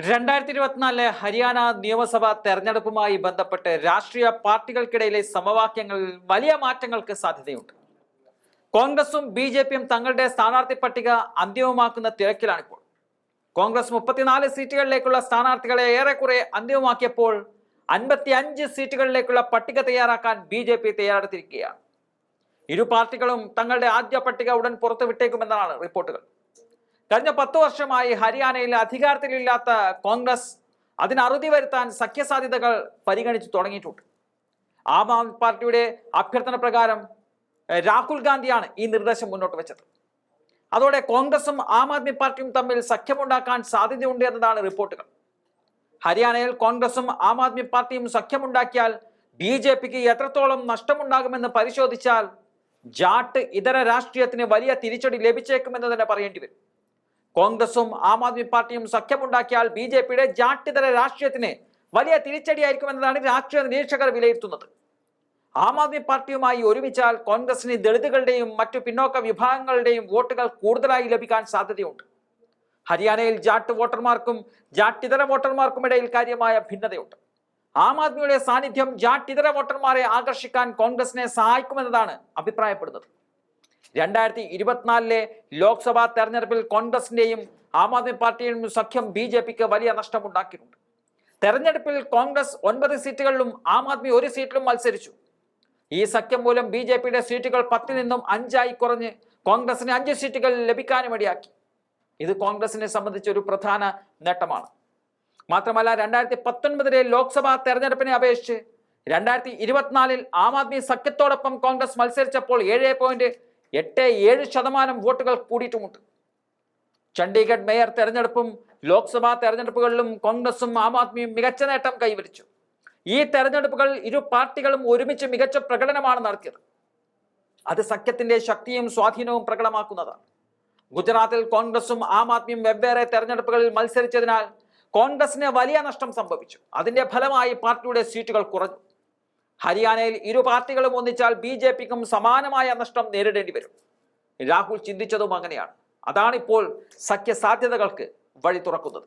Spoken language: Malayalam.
രണ്ടായിരത്തി ഇരുപത്തിനാലിലെ ഹരിയാന നിയമസഭാ തെരഞ്ഞെടുപ്പുമായി ബന്ധപ്പെട്ട് രാഷ്ട്രീയ പാർട്ടികൾക്കിടയിലെ സമവാക്യങ്ങളിൽ വലിയ മാറ്റങ്ങൾക്ക് സാധ്യതയുണ്ട്. കോൺഗ്രസും ബി ജെ പിയും തങ്ങളുടെ സ്ഥാനാർത്ഥി പട്ടിക അന്തിമമാക്കുന്ന തിരക്കിലാണിപ്പോൾ. കോൺഗ്രസ് മുപ്പത്തിനാല് സീറ്റുകളിലേക്കുള്ള സ്ഥാനാർത്ഥികളെ ഏറെക്കുറെ അന്തിമമാക്കിയപ്പോൾ അൻപത്തി അഞ്ച് സീറ്റുകളിലേക്കുള്ള പട്ടിക തയ്യാറാക്കാൻ ബി ജെ പി തയ്യാറെടുത്തിരിക്കുകയാണ്. ഇരു പാർട്ടികളും തങ്ങളുടെ ആദ്യ പട്ടിക ഉടൻ പുറത്തുവിട്ടേക്കുമെന്നാണ് റിപ്പോർട്ടുകൾ. കഴിഞ്ഞ പത്ത് വർഷമായി ഹരിയാനയിൽ അധികാരത്തിലില്ലാത്ത കോൺഗ്രസ് അതിനറുതി വരുത്താൻ സഖ്യസാധ്യതകൾ പരിഗണിച്ചു തുടങ്ങിയിട്ടുണ്ട്. ആം ആദ്മി പാർട്ടിയുടെ അഭ്യർത്ഥന പ്രകാരം രാഹുൽ ഗാന്ധിയാണ് ഈ നിർദ്ദേശം മുന്നോട്ട് വെച്ചത്. അതോടെ കോൺഗ്രസും ആം ആദ്മി പാർട്ടിയും തമ്മിൽ സഖ്യമുണ്ടാക്കാൻ സാധ്യതയുണ്ട് എന്നതാണ് റിപ്പോർട്ടുകൾ. ഹരിയാനയിൽ കോൺഗ്രസും ആം ആദ്മി പാർട്ടിയും സഖ്യമുണ്ടാക്കിയാൽ ബി ജെ പിക്ക് എത്രത്തോളം നഷ്ടമുണ്ടാകുമെന്ന് പരിശോധിച്ചാൽ ജാട്ട് ഇതര രാഷ്ട്രീയത്തിന് വലിയ തിരിച്ചടി ലഭിച്ചേക്കുമെന്ന് തന്നെ പറയേണ്ടി വരും. കോൺഗ്രസും ആം ആദ്മി പാർട്ടിയും സഖ്യമുണ്ടാക്കിയാൽ ബി ജെ പിയുടെ ജാട്ടിതര രാഷ്ട്രീയത്തിന് വലിയ തിരിച്ചടിയായിരിക്കുമെന്നതാണ് രാഷ്ട്രീയ നിരീക്ഷകർ വിലയിരുത്തുന്നത്. ആം ആദ്മി പാർട്ടിയുമായി ഒരുമിച്ചാൽ കോൺഗ്രസിന് ദളിതുകളുടെയും മറ്റു പിന്നോക്ക വിഭാഗങ്ങളുടെയും വോട്ടുകൾ കൂടുതലായി ലഭിക്കാൻ സാധ്യതയുണ്ട്. ഹരിയാനയിൽ ജാട്ട് വോട്ടർമാർക്കും ജാട്ടിതര വോട്ടർമാർക്കും ഇടയിൽ കാര്യമായ ഭിന്നതയുണ്ട്. ആം ആദ്മിയുടെ സാന്നിധ്യം ജാട്ടിതര വോട്ടർമാരെ ആകർഷിക്കാൻ കോൺഗ്രസിനെ സഹായിക്കുമെന്നതാണ് അഭിപ്രായപ്പെടുന്നത്. രണ്ടായിരത്തി ഇരുപത്തിനാലിലെ ലോക്സഭാ തെരഞ്ഞെടുപ്പിൽ കോൺഗ്രസിന്റെയും ആം ആദ്മി പാർട്ടിയുടെയും സഖ്യം ബി ജെ പിക്ക് വലിയ നഷ്ടമുണ്ടാക്കിയിട്ടുണ്ട്. തെരഞ്ഞെടുപ്പിൽ കോൺഗ്രസ് ഒൻപത് സീറ്റുകളിലും ആം ആദ്മി ഒരു സീറ്റിലും മത്സരിച്ചു. ഈ സഖ്യം മൂലം ബി ജെ പിയുടെ സീറ്റുകൾ പത്തിൽ നിന്നും അഞ്ചായി കുറഞ്ഞ് കോൺഗ്രസിന് അഞ്ച് സീറ്റുകൾ ലഭിക്കാനും ഇടയാക്കി. ഇത് കോൺഗ്രസിനെ സംബന്ധിച്ച് ഒരു പ്രധാന നേട്ടമാണ്. മാത്രമല്ല രണ്ടായിരത്തി പത്തൊൻപതിലെ ലോക്സഭാ തെരഞ്ഞെടുപ്പിനെ അപേക്ഷിച്ച് രണ്ടായിരത്തി ഇരുപത്തിനാലിൽ ആം ആദ്മി സഖ്യത്തോടൊപ്പം കോൺഗ്രസ് മത്സരിച്ചപ്പോൾ ഏഴ് പോയിന്റ് എട്ട് ഏഴ് ശതമാനം വോട്ടുകൾ കൂടിയിട്ടുമുണ്ട്. ചണ്ഡീഗഡ് മേയർ തെരഞ്ഞെടുപ്പും ലോക്സഭാ തെരഞ്ഞെടുപ്പുകളിലും കോൺഗ്രസും ആം ആദ്മിയും മികച്ച നേട്ടം കൈവരിച്ചു. ഈ തെരഞ്ഞെടുപ്പുകൾ ഇരു പാർട്ടികളും ഒരുമിച്ച് മികച്ച പ്രകടനമാണ് നടത്തിയത്. അത് സഖ്യത്തിന്റെ ശക്തിയും സ്വാധീനവും പ്രകടമാക്കുന്നതാണ്. ഗുജറാത്തിൽ കോൺഗ്രസും ആം ആദ്മിയും വെവ്വേറെ തെരഞ്ഞെടുപ്പുകളിൽ മത്സരിച്ചതിനാൽ കോൺഗ്രസിന് വലിയ നഷ്ടം സംഭവിച്ചു. അതിന്റെ ഫലമായി പാർട്ടിയുടെ സീറ്റുകൾ കുറഞ്ഞു. ഹരിയാനയിൽ ഇരു പാർട്ടികളും ഒന്നിച്ചാൽ ബി ജെ പിക്കും സമാനമായ നഷ്ടം നേരിടേണ്ടി വരും. രാഹുൽ ചിന്തിച്ചതും അങ്ങനെയാണ്. അതാണിപ്പോൾ സഖ്യ സാധ്യതകൾക്ക് വഴി തുറക്കുന്നത്.